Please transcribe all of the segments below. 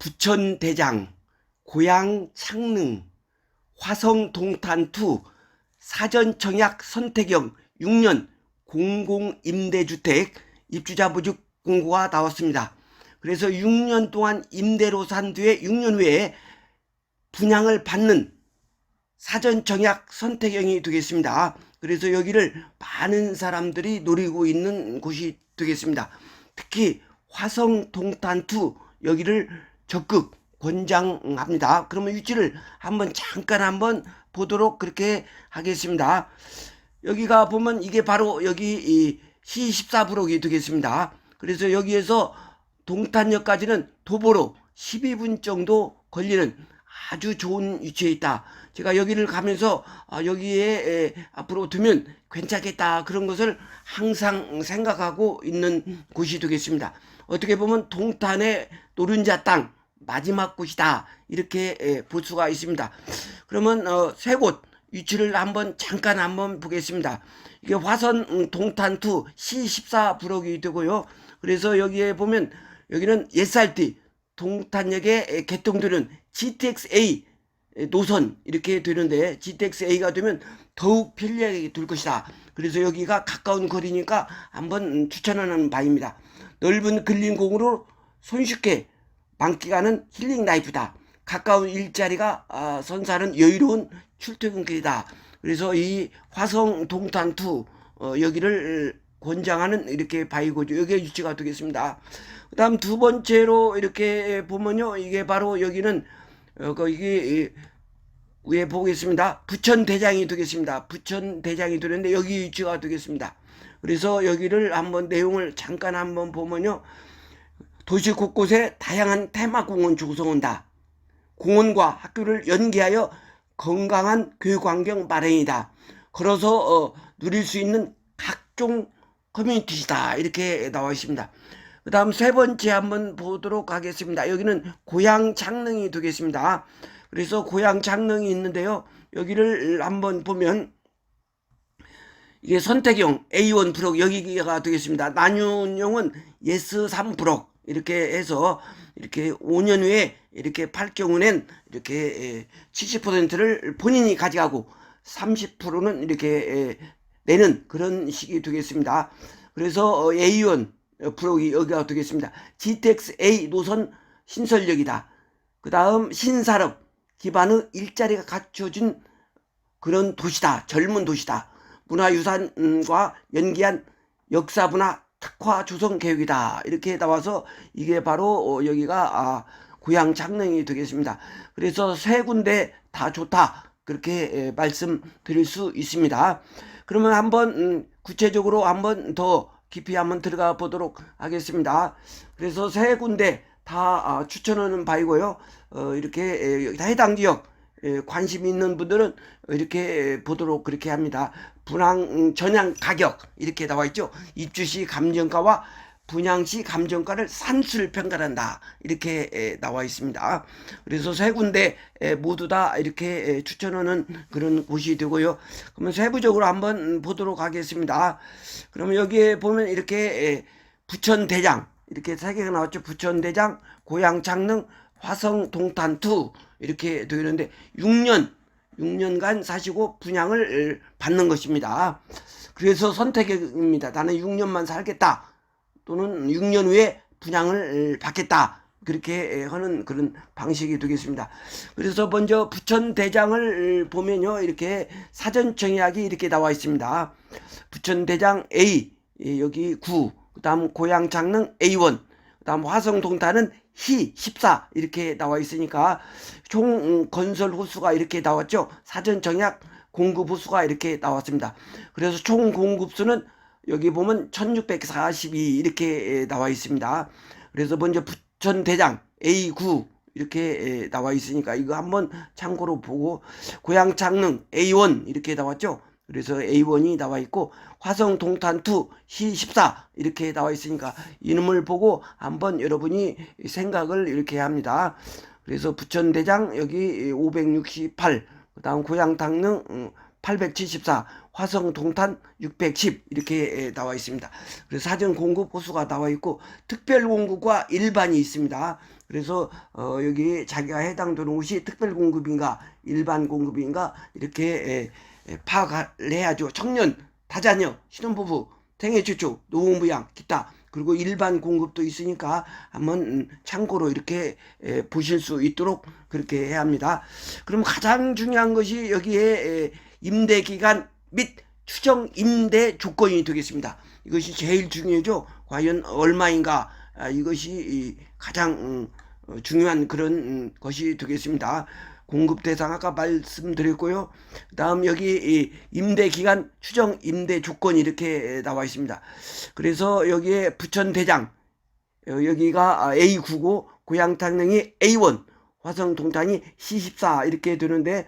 부천대장, 고향 창릉, 화성 동탄2, 사전청약 선택형 6년 공공임대주택 입주자 부족 공고가 나왔습니다. 그래서 6년 동안 임대로 산 뒤에 6년 후에 분양을 받는 사전청약 선택형이 되겠습니다. 그래서 여기를 많은 사람들이 노리고 있는 곳이 되겠습니다. 특히 화성 동탄2 여기를 적극 권장합니다. 그러면 위치를 한번 잠깐 한번 보도록 그렇게 하겠습니다. 여기가 보면 이게 바로 여기 이 C14 부록이 되겠습니다. 그래서 여기에서 동탄역까지는 도보로 12분 정도 걸리는 아주 좋은 위치에 있다. 제가 여기를 가면서 아, 여기에 에, 앞으로 두면 괜찮겠다 그런 것을 항상 생각하고 있는 곳이 되겠습니다. 어떻게 보면 동탄의 노른자 땅 마지막 곳이다 이렇게 에, 볼 수가 있습니다. 그러면 어, 세곳 위치를 한번 잠깐 한번 보겠습니다. 이게 화선 음, 동탄2 C14 부록이 되고요. 그래서 여기에 보면 여기는 옛살띠 동탄역에 에, 개통되는 GTX-A 노선 이렇게 되는데 GTX-A가 되면 더욱 편리하게 될 것이다. 그래서 여기가 가까운 거리니까 한번 추천하는 바입니다. 넓은 근린공으로 손쉽게 만끽하는 힐링 라이프다. 가까운 일자리가 아, 선사하는 여유로운 출퇴근길이다. 그래서 이 화성 동탄2 어, 여기를 권장하는 이렇게 바이고죠. 여기에 위치가 되겠습니다. 그 다음 두 번째로 이렇게 보면요. 이게 바로 여기는 어, 그 이게 위에 보겠습니다. 부천 대장이 되겠습니다. 부천 대장이 되는데 여기 위치가 되겠습니다. 그래서 여기를 한번 내용을 잠깐 한번 보면요. 도시 곳곳에 다양한 테마공원 조성한다. 공원과 학교를 연계하여 건강한 교육 환경 마련이다. 걸어서 어, 누릴 수 있는 각종 커뮤니티다. 이렇게 나와 있습니다. 그 다음 세 번째 한번 보도록 하겠습니다. 여기는 고향 장릉이 되겠습니다. 그래서 고향 장릉이 있는데요. 여기를 한번 보면 이게 선택형 A1 브록 여기가 되겠습니다. 난윤용은 예스 3 브록 이렇게 해서 이렇게 5년 후에 이렇게 팔 경우는 이렇게 70%를 본인이 가져가고 30%는 이렇게 내는 그런 식이 되겠습니다. 그래서 A1 브록이 여기가 되겠습니다. GTX A 노선 신설역이다. 그 다음 신산업 기반의 일자리가 갖춰진 그런 도시다. 젊은 도시다. 문화유산과 연계한 역사문화 특화 조성 계획이다. 이렇게 나와서 이게 바로 여기가 아, 고향 장릉이 되겠습니다. 그래서 세 군데 다 좋다. 그렇게 말씀드릴 수 있습니다. 그러면 한번 음, 구체적으로 한번 더 깊이 한번 들어가 보도록 하겠습니다. 그래서 세 군데 다 아, 추천하는 바이고요. 어, 이렇게 해당 지역 관심 있는 분들은 이렇게 보도록 그렇게 합니다. 분양 음, 전향 가격 이렇게 나와 있죠. 입주 시 감정가와 분양 시 감정가를 산술 평가한다 이렇게 나와 있습니다. 그래서 세 군데 모두 다 이렇게 추천하는 그런 곳이 되고요. 그러면 세부적으로 한번 보도록 하겠습니다. 그러면 여기에 보면 이렇게 부천 대장 이렇게 세 개가 나왔죠. 부천 대장, 고향 창릉, 화성 동탄 2 이렇게 되는데 6년 6년간 사시고 분양을 받는 것입니다. 그래서 선택입니다. 나는 6년만 살겠다. 또는 6년 후에 분양을 받겠다. 그렇게 하는 그런 방식이 되겠습니다. 그래서 먼저 부천 대장을 보면요. 이렇게 사전 청약이 이렇게 나와 있습니다. 부천 대장 A 여기 9, 그 다음 고향 장릉 A1, 그 다음 화성 동탄은 희14 이렇게 나와 있으니까 총 건설 호수가 이렇게 나왔죠. 사전 청약 공급 호수가 이렇게 나왔습니다. 그래서 총 공급수는 여기 보면 1642 이렇게 나와 있습니다. 그래서 먼저 부천 대장 A9 이렇게 나와 있으니까 이거 한번 참고로 보고 고향 창릉 A1 이렇게 나왔죠. 그래서 A1이 나와 있고 화성 동탄 2 C14 이렇게 나와 있으니까 이름을 보고 한번 여러분이 생각을 이렇게 합니다. 그래서 부천대장 여기 568 그다음 고향 당릉 874 화성 동탄 610 이렇게 나와 있습니다. 그래서 사전 공급 호수가 나와 있고 특별 공급과 일반이 있습니다. 그래서 어, 여기 자기가 해당되는 곳이 특별 공급인가 일반 공급인가 이렇게 파악을 해야죠. 청년, 다자녀, 신혼부부, 생애추축, 노후부양, 기타 그리고 일반 공급도 있으니까 한번 음, 참고로 이렇게 에, 보실 수 있도록 그렇게 해야 합니다. 그럼 가장 중요한 것이 여기에 에, 임대 기간 및 추정 임대 조건이 되겠습니다. 이것이 제일 중요하죠. 과연 얼마인가 아, 이것이 이 가장 음, 어, 중요한 그런 음, 것이 되겠습니다. 공급 대상 아까 말씀드렸고요. 그다음 여기 이 임대 기간 추정 임대 조건이 이렇게 나와 있습니다. 그래서 여기에 부천 대장 어, 여기가 아, A9고 고향탕릉이 A1 화성 동탄이 C14 이렇게 되는데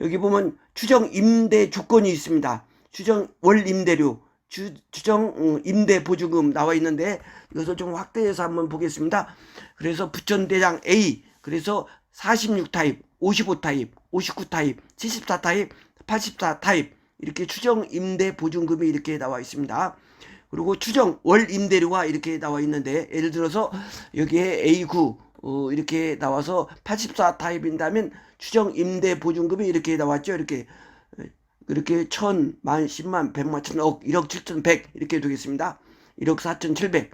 여기 보면 추정 임대 조건이 있습니다. 추정 월 임대료 주, 추정 음, 임대 보증금 나와 있는데 이것을 좀 확대해서 한번 보겠습니다. 그래서 부천 대장 A 그래서 46 타입, 55 타입, 59 타입, 74 타입, 84 타입 이렇게 추정 임대 보증금이 이렇게 나와 있습니다. 그리고 추정 월 임대료가 이렇게 나와 있는데 예를 들어서 여기에 A9 어, 이렇게 나와서 84 타입인다면 추정 임대 보증금이 이렇게 나왔죠. 이렇게 이렇게 천, 만, 십만, 백만, 천억, 일억 칠천 백 이렇게 되겠습니다. 일억 사천 칠백,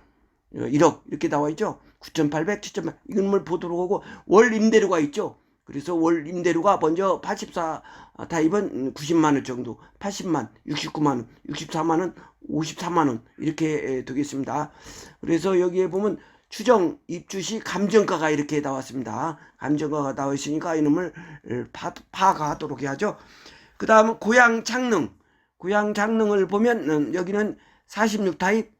어, 일억 이렇게 나와 있죠. 구천 팔백, 칠천 만 이걸 보도록 하고 월 임대료가 있죠. 그래서 월 임대료가 먼저 84 타입은 90만 원 정도, 80만, 69만 원, 64만 원, 54만 원 이렇게 되겠습니다. 그래서 여기에 보면 추정 입주 시 감정가가 이렇게 나왔습니다. 감정가가 나와 있으니까 이놈을 파, 파악하도록 해야죠. 그 다음 고향 창릉 고향 창릉을 보면 음, 여기는 46 타입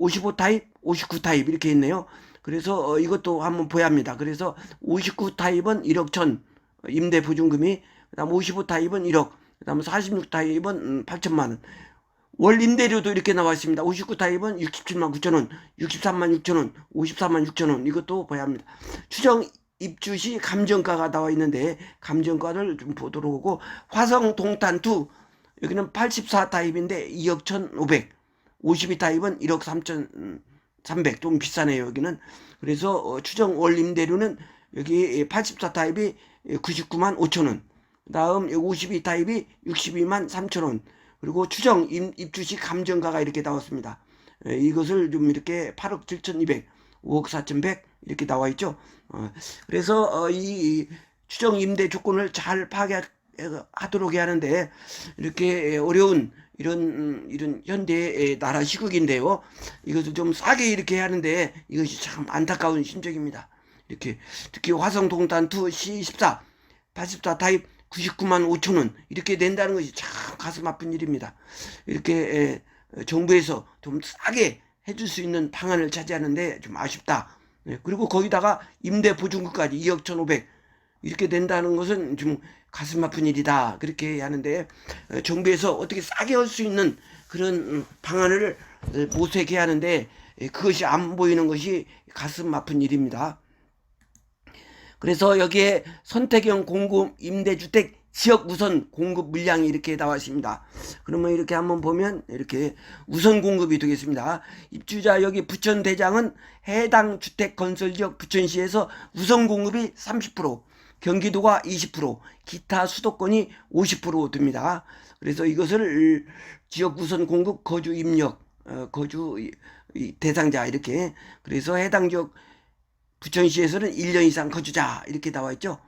55 타입 59 타입 이렇게 있네요. 그래서 어, 이것도 한번 보야 합니다. 그래서 59 타입은 1억 천 임대 보증금이 그 다음 55 타입은 1억 그 다음 46 타입은 음, 8천만 원 월 임대료도 이렇게 나와 있습니다. 59 타입은 67만 9천 원 63만 6천 원 54만 6천 원. 이것도 봐야 합니다. 추정 입주 시 감정가가 나와 있는데 감정가를 좀 보도록 하고 화성 동탄 2 여기는 84 타입인데 2억 1,500 52 타입은 1억 3천 300 좀 비싸네요 여기는. 그래서 어, 추정 월 임대료는 여기 84 타입이 99만 5천 원. 다음 52 타입이 62만 3천 원. 그리고 추정 입주 시 감정가가 이렇게 나왔습니다. 에, 이것을 좀 이렇게 8억 7,200 5억 4,100 이렇게 나와 있죠. 어, 그래서 어, 이 추정 임대 조건을 잘 파악 하도록 해야 하는데 이렇게 어려운 이런 음, 이런 현대의 나라 시국인데요. 이것을 좀 싸게 이렇게 하는데 이것이 참 안타까운 심정입니다. 이렇게 특히 화성 동탄 2 C14 84 타입 99만 5천 원 이렇게 낸다는 것이 참 가슴 아픈 일입니다. 이렇게 에, 정부에서 좀 싸게 해줄 수 있는 방안을 차지하는데 좀 아쉽다. 네, 그리고 거기다가 임대 보증금까지 2억 1,500 이렇게 된다는 것은 좀 가슴 아픈 일이다. 그렇게 하는데 어, 정부에서 어떻게 싸게 할 수 있는 그런 음, 방안을 어, 모색해 야 하는데 예, 그것이 안 보이는 것이 가슴 아픈 일입니다. 그래서 여기에 선택형 공급 임대주택 지역 우선 공급 물량이 이렇게 나와 있습니다. 그러면 이렇게 한번 보면 이렇게 우선 공급이 되겠습니다. 입주자 여기 부천 대장은 해당 주택 건설 지역 부천시에서 우선 공급이 30%, 경기도가 20%, 기타 수도권이 50% 됩니다. 그래서 이것을 지역 우선 공급 거주 입력, 어, 거주 대상자 이렇게 그래서 해당 지역 부천시에서는 1년 이상 거주자 이렇게 나와 있죠.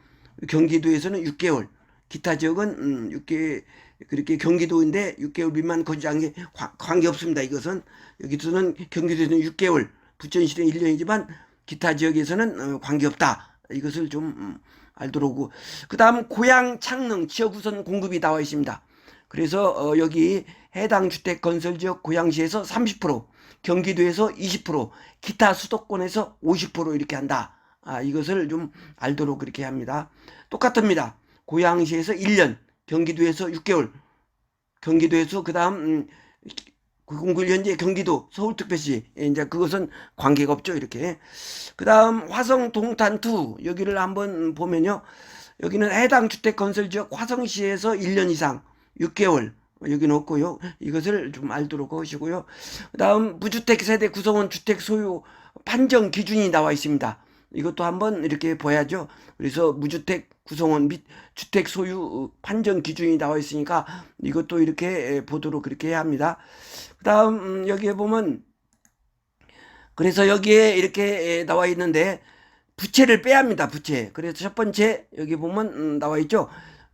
경기도에서는 6개월, 기타 지역은 음, 6개 그렇게 경기도인데 6개월 미만 거주한 게 관계 없습니다. 이것은 여기서는 경기도에서는 6개월, 부천시는 1년이지만 기타 지역에서는 어, 관계 없다. 이것을 좀 음, 알도록 하고 그 다음 고향 창릉 지역 우선 공급이 나와 있습니다. 그래서 어, 여기 해당 주택 건설 지역 고양시에서 30%, 경기도에서 20%, 기타 수도권에서 50% 이렇게 한다. 아, 이것을 좀 알도록 그렇게 합니다. 똑같습니다. 고양시에서 1년, 경기도에서 6개월, 경기도에서 그 다음 음, 공군 현재 경기도 서울특별시 예, 이제 그것은 관계가 없죠 이렇게. 그 다음 화성 동탄 2 여기를 한번 보면요. 여기는 해당 주택 건설 지역 화성시에서 1년 이상 6개월 여기는 없고요. 이것을 좀 알도록 하시고요. 그 다음 무주택 세대 구성원 주택 소유 판정 기준이 나와 있습니다 이것도 한번 이렇게 봐야죠. 그래서 무주택 구성원 및 주택 소유 판정 기준이 나와 있으니까 이것도 이렇게 보도록 그렇게 해야 합니다. 그 다음 음, 여기에 보면 그래서 여기에 이렇게 나와 있는데 부채를 빼야 합니다. 부채. 그래서 첫 번째 여기 보면 음, 나와 있죠.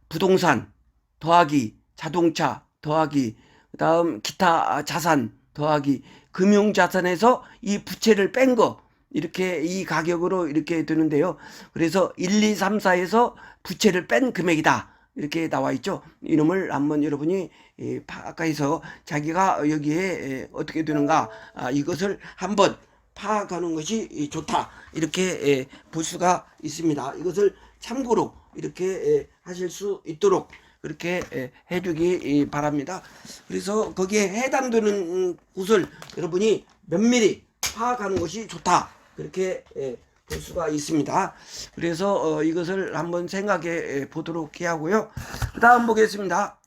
부동산 더하기 자동차 더하기 그 다음 기타 자산 더하기 금융 자산에서 이 부채를 뺀거 이렇게 이 가격으로 이렇게 되는데요. 그래서 1, 2, 3, 4에서 부채를 뺀 금액이다. 이렇게 나와 있죠. 이놈을 한번 여러분이 예, 파악해서 자기가 여기에 예, 어떻게 되는가 아, 이것을 한번 파악하는 것이 좋다. 이렇게 예, 볼 수가 있습니다. 이것을 참고로 이렇게 예, 하실 수 있도록 그렇게 예, 해주기 바랍니다. 그래서 거기에 해당되는 음, 곳을 여러분이 면밀히 파악하는 것이 좋다. 그렇게 예, 볼 수가 있습니다. 그래서 어, 이것을 한번 생각해 예, 보도록 하고요. 그 다음 보겠습니다.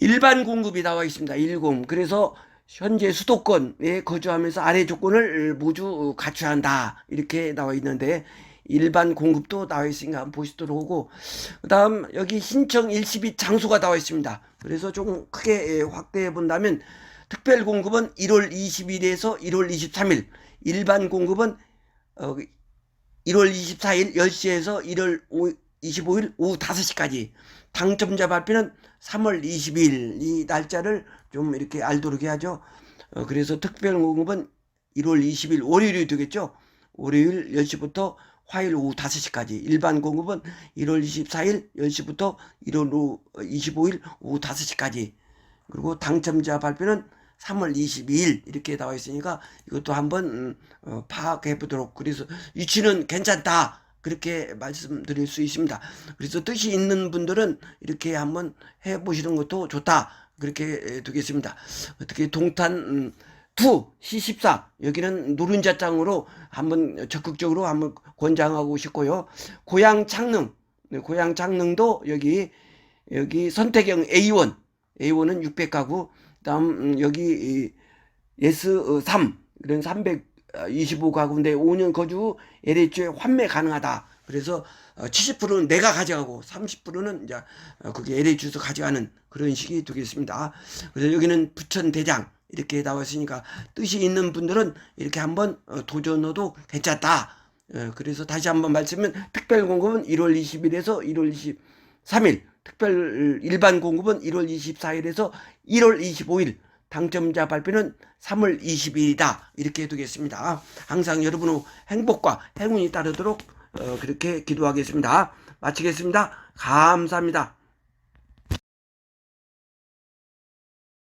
일반 공급이 나와 있습니다. 10. 그래서 현재 수도권에 거주하면서 아래 조건을 모두 갖춰야 한다. 이렇게 나와 있는데 일반 공급도 나와 있으니까 한번 보시도록 하고 그다음 여기 신청 일시비 장소가 나와 있습니다. 그래서 조금 크게 예, 확대해 본다면 특별 공급은 1월 20일에서 1월 23일, 일반 공급은 어, 1월 24일 10시에서 1월 25일 오후 5시까지 당첨자 발표는 3월 20일 이 날짜를 좀 이렇게 알도록 해야죠. 어, 그래서 특별 공급은 1월 20일 월요일이 되겠죠. 월요일 10시부터 화요일 오후 5시까지 일반 공급은 1월 24일 10시부터 1월 25일 오후 5시까지 그리고 당첨자 발표는 3월 22일 이렇게 나와 있으니까 이것도 한번 음, 어, 파악해 보도록. 그래서 위치는 괜찮다. 그렇게 말씀드릴 수 있습니다. 그래서 뜻이 있는 분들은 이렇게 한번 해 보시는 것도 좋다. 그렇게 두겠습니다. 어떻게 동탄 음, 투 C14 여기는 노른자 장으로 한번 적극적으로 한번 권장하고 싶고요. 고향 창릉. 네, 고향 창릉도 여기 여기 선택형 A1 A1은 600가구. 그 다음 음, 여기 S3 그런 325가구인데 5년 거주 후 LH에 환매 가능하다. 그래서 70%는 내가 가져가고 30%는 이제 어, 그게 LH에서 가져가는 그런 식이 되겠습니다. 그래서 여기는 부천 대장 이렇게 나왔으니까 뜻이 있는 분들은 이렇게 한번 어, 도전해도 괜찮다. 어, 그래서 다시 한번 말씀은 특별 공급은 1월 20일에서 1월 23일, 특별 일반 공급은 1월 24일에서 1월 25일, 당첨자 발표는 3월 20일이다. 이렇게 두겠습니다. 항상 여러분의 행복과 행운이 따르도록 어, 그렇게 기도하겠습니다. 마치겠습니다. 감사합니다.